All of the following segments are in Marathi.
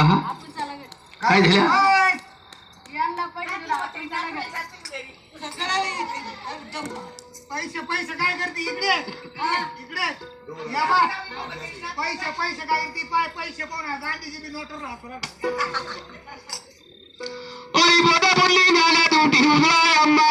काय झालं? पैसे पैसे काय करते? इकडे. इकडे. पैसे पैसे काय करते? पाय पैसे कोण गांधीजी बी नोटर राहतो ना. ओई बोधा बोलली नाना तू ठेवलाय अम्मा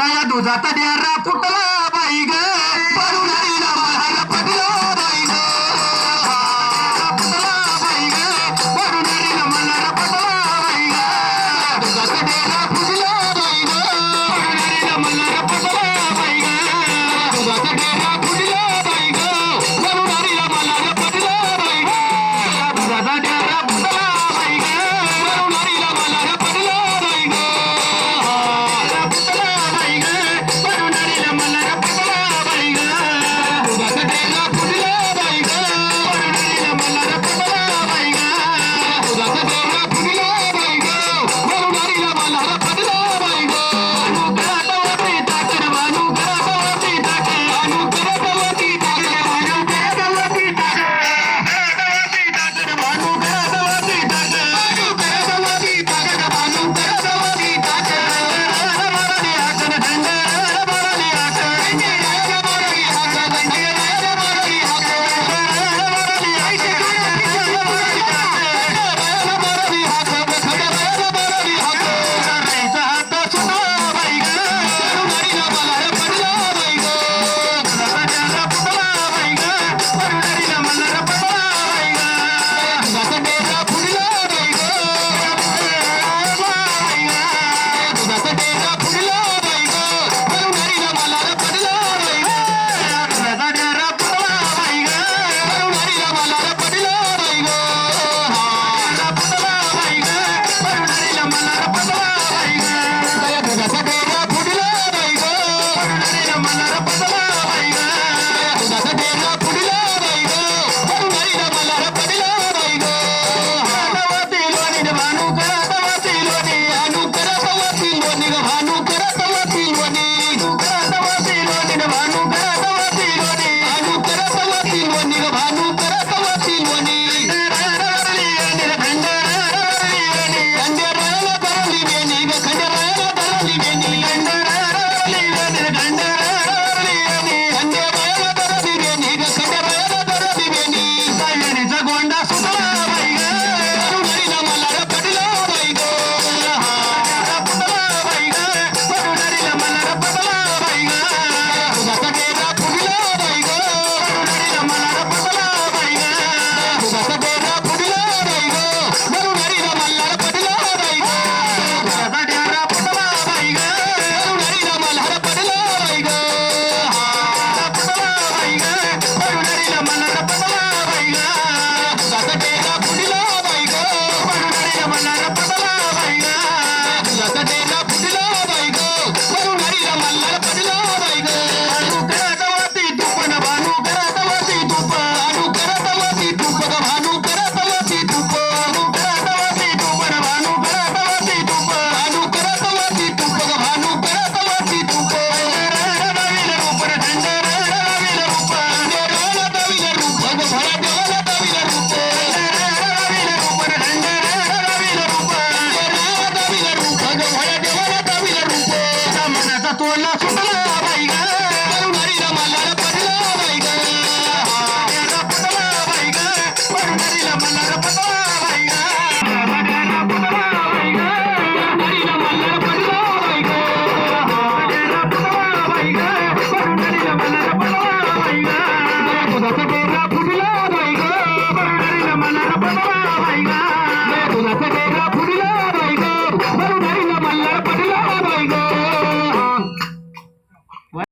दया दुधाचा रा फुटला बाई ग.